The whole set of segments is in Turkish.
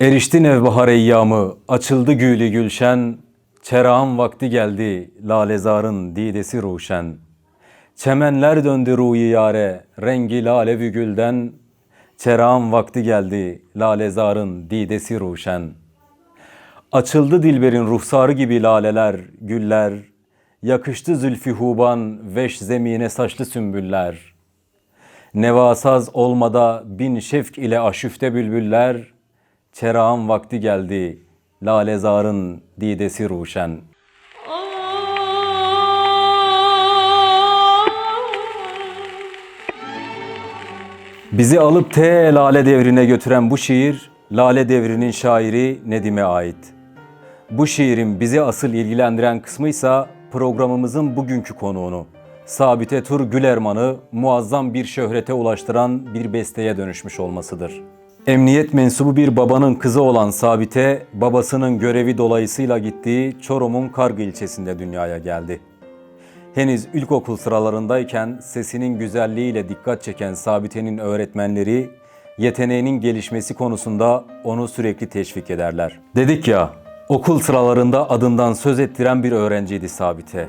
Erişti nevbahar eyyamı, açıldı gülü gülşen, Çerağın vakti geldi, lalezarın didesi ruşen. Çemenler döndü ruyi yare, rengi lalevi gülden, Çerağın vakti geldi, lalezarın didesi ruşen. Açıldı dilberin ruhsarı gibi laleler, güller, Yakıştı zülfü huban, veş zemine saçlı sümbüller. Nevasaz olmada bin şefk ile aşüfte bülbüller, Çerağın vakti geldi, lalezarın didesi ruşen. Bizi alıp te lale devrine götüren bu şiir, lale devrinin şairi Nedim'e ait. Bu şiirin bizi asıl ilgilendiren kısmıysa programımızın bugünkü konuğunu, Sabite Tur Gülerman'ı muazzam bir şöhrete ulaştıran bir besteye dönüşmüş olmasıdır. Emniyet mensubu bir babanın kızı olan Sabite, babasının görevi dolayısıyla gittiği Çorum'un Kargı ilçesinde dünyaya geldi. Henüz ilkokul sıralarındayken sesinin güzelliğiyle dikkat çeken Sabite'nin öğretmenleri yeteneğinin gelişmesi konusunda onu sürekli teşvik ederler. Dedik ya, okul sıralarında adından söz ettiren bir öğrenciydi Sabite.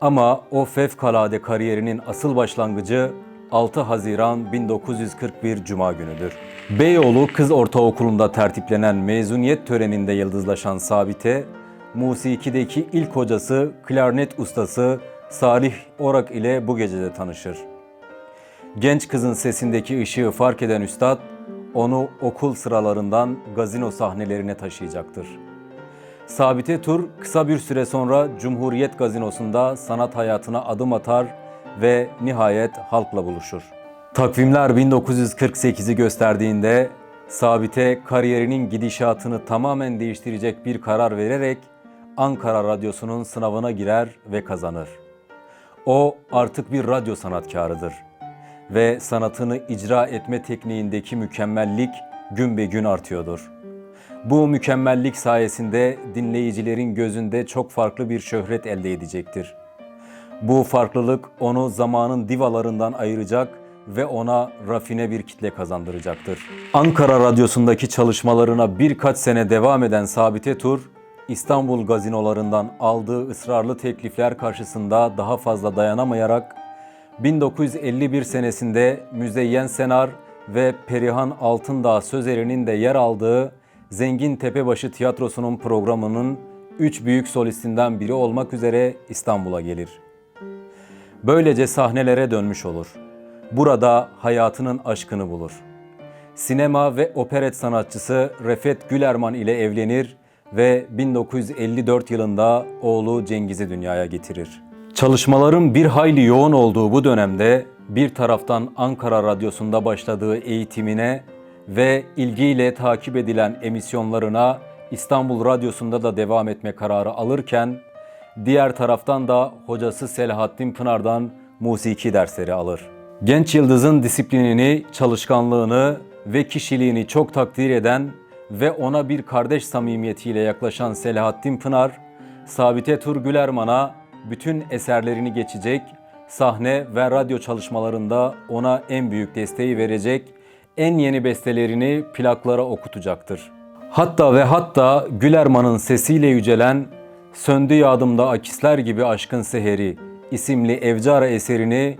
Ama o fevkalade kariyerinin asıl başlangıcı 6 Haziran 1941 Cuma günüdür. Beyoğlu Kız Ortaokulu'nda tertiplenen mezuniyet töreninde yıldızlaşan Sabite, musikideki ilk hocası klarnet ustası Salih Orak ile bu gecede tanışır. Genç kızın sesindeki ışığı fark eden üstad, onu okul sıralarından gazino sahnelerine taşıyacaktır. Sabite Tur kısa bir süre sonra Cumhuriyet Gazinosu'nda sanat hayatına adım atar ve nihayet halkla buluşur. Takvimler 1948'i gösterdiğinde Sabite kariyerinin gidişatını tamamen değiştirecek bir karar vererek Ankara Radyosu'nun sınavına girer ve kazanır. O artık bir radyo sanatkarıdır ve sanatını icra etme tekniğindeki mükemmellik gün be gün artıyordur. Bu mükemmellik sayesinde dinleyicilerin gözünde çok farklı bir şöhret elde edecektir. Bu farklılık onu zamanın divalarından ayıracak ve ona rafine bir kitle kazandıracaktır. Ankara Radyosu'ndaki çalışmalarına birkaç sene devam eden Sabite Tur, İstanbul gazinolarından aldığı ısrarlı teklifler karşısında daha fazla dayanamayarak 1951 senesinde Müzeyyen Senar ve Perihan Altındağ Sözeri'nin de yer aldığı Zengin Tepebaşı Tiyatrosu'nun programının üç büyük solistinden biri olmak üzere İstanbul'a gelir. Böylece sahnelere dönmüş olur. Burada hayatının aşkını bulur. Sinema ve operet sanatçısı Refet Gülerman ile evlenir ve 1954 yılında oğlu Cengiz'i dünyaya getirir. Çalışmaların bir hayli yoğun olduğu bu dönemde bir taraftan Ankara Radyosu'nda başladığı eğitimine ve ilgiyle takip edilen emisyonlarına İstanbul Radyosu'nda da devam etme kararı alırken diğer taraftan da hocası Selahattin Pınar'dan musiki dersleri alır. Genç yıldızın disiplinini, çalışkanlığını ve kişiliğini çok takdir eden ve ona bir kardeş samimiyetiyle yaklaşan Selahattin Pınar, Sabite Tur Gülerman'a bütün eserlerini geçecek, sahne ve radyo çalışmalarında ona en büyük desteği verecek, en yeni bestelerini plaklara okutacaktır. Hatta ve hatta Gülerman'ın sesiyle yücelen Söndü Yadımda Akisler gibi Aşkın Seheri isimli Evcara eserini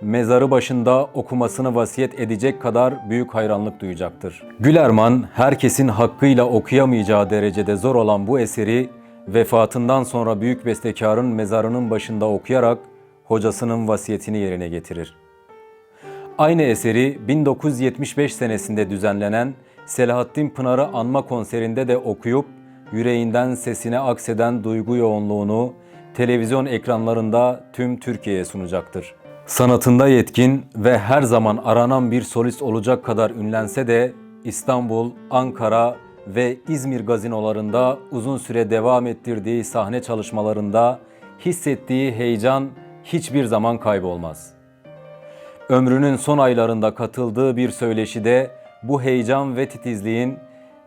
mezarı başında okumasını vasiyet edecek kadar büyük hayranlık duyacaktır. Gülerman herkesin hakkıyla okuyamayacağı derecede zor olan bu eseri vefatından sonra büyük bestekarın mezarının başında okuyarak hocasının vasiyetini yerine getirir. Aynı eseri 1975 senesinde düzenlenen Selahattin Pınar'ı anma konserinde de okuyup yüreğinden sesine akseden duygu yoğunluğunu televizyon ekranlarında tüm Türkiye'ye sunacaktır. Sanatında yetkin ve her zaman aranan bir solist olacak kadar ünlense de İstanbul, Ankara ve İzmir gazinolarında uzun süre devam ettirdiği sahne çalışmalarında hissettiği heyecan hiçbir zaman kaybolmaz. Ömrünün son aylarında katıldığı bir söyleşide bu heyecan ve titizliğin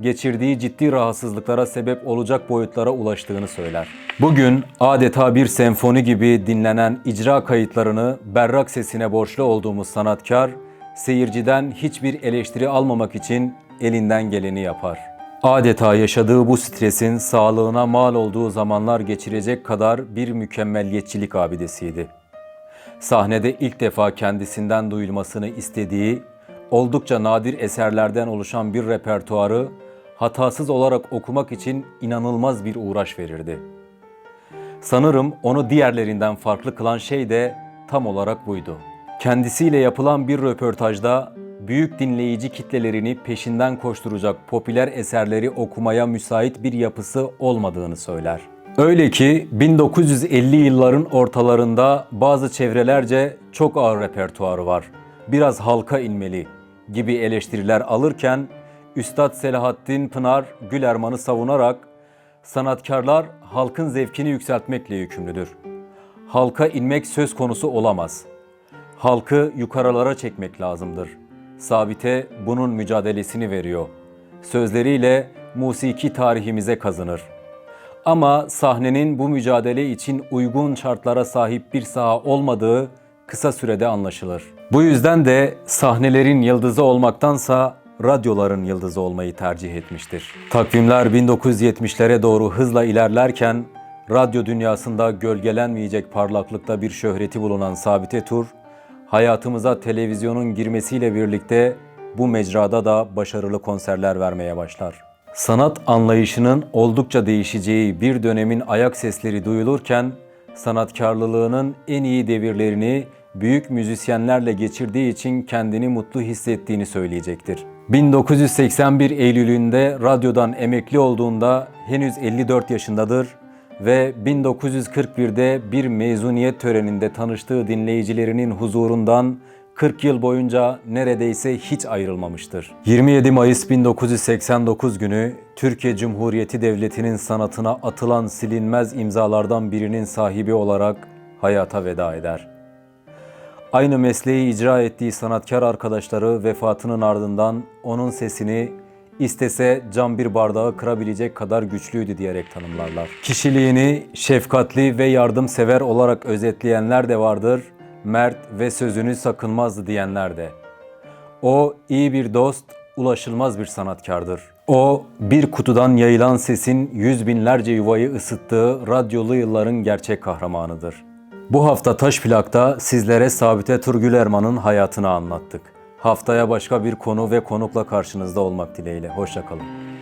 geçirdiği ciddi rahatsızlıklara sebep olacak boyutlara ulaştığını söyler. Bugün adeta bir senfoni gibi dinlenen icra kayıtlarını berrak sesine borçlu olduğumuz sanatkar, seyirciden hiçbir eleştiri almamak için elinden geleni yapar. Adeta yaşadığı bu stresin sağlığına mal olduğu zamanlar geçirecek kadar bir mükemmelliyetçilik abidesiydi. Sahnede ilk defa kendisinden duyulmasını istediği, oldukça nadir eserlerden oluşan bir repertuarı hatasız olarak okumak için inanılmaz bir uğraş verirdi. Sanırım onu diğerlerinden farklı kılan şey de tam olarak buydu. Kendisiyle yapılan bir röportajda büyük dinleyici kitlelerini peşinden koşturacak popüler eserleri okumaya müsait bir yapısı olmadığını söyler. Öyle ki 1950 yılların ortalarında bazı çevrelerce çok ağır repertuarı var. Biraz halka inmeli gibi eleştiriler alırken Üstad Selahattin Pınar Gülerman'ı savunarak sanatkarlar halkın zevkini yükseltmekle yükümlüdür. Halka inmek söz konusu olamaz. Halkı yukarılara çekmek lazımdır. Sabite bunun mücadelesini veriyor. Sözleriyle musiki tarihimize kazınır. Ama sahnenin bu mücadele için uygun şartlara sahip bir saha olmadığı kısa sürede anlaşılır. Bu yüzden de sahnelerin yıldızı olmaktansa radyoların yıldızı olmayı tercih etmiştir. Takvimler 1970'lere doğru hızla ilerlerken radyo dünyasında gölgelenmeyecek parlaklıkta bir şöhreti bulunan Sabite Tur, hayatımıza televizyonun girmesiyle birlikte bu mecrada da başarılı konserler vermeye başlar. Sanat anlayışının oldukça değişeceği bir dönemin ayak sesleri duyulurken sanatkarlılığının en iyi devirlerini büyük müzisyenlerle geçirdiği için kendini mutlu hissettiğini söyleyecektir. 1981 Eylül'ünde radyodan emekli olduğunda henüz 54 yaşındadır ve 1941'de bir mezuniyet töreninde tanıştığı dinleyicilerinin huzurundan 40 yıl boyunca neredeyse hiç ayrılmamıştır. 27 Mayıs 1989 günü Türkiye Cumhuriyeti Devleti'nin sanatına atılan silinmez imzalardan birinin sahibi olarak hayata veda eder. Aynı mesleği icra ettiği sanatkar arkadaşları vefatının ardından onun sesini istese cam bir bardağı kırabilecek kadar güçlüydü diyerek tanımlarlar. Kişiliğini şefkatli ve yardımsever olarak özetleyenler de vardır, mert ve sözünü sakınmazdı diyenler de. O iyi bir dost, ulaşılmaz bir sanatkardır. O bir kutudan yayılan sesin yüz binlerce yuvayı ısıttığı radyolu yılların gerçek kahramanıdır. Bu hafta Taş Plak'ta sizlere Sabite Turgül Erman'ın hayatını anlattık. Haftaya başka bir konu ve konukla karşınızda olmak dileğiyle. Hoşçakalın.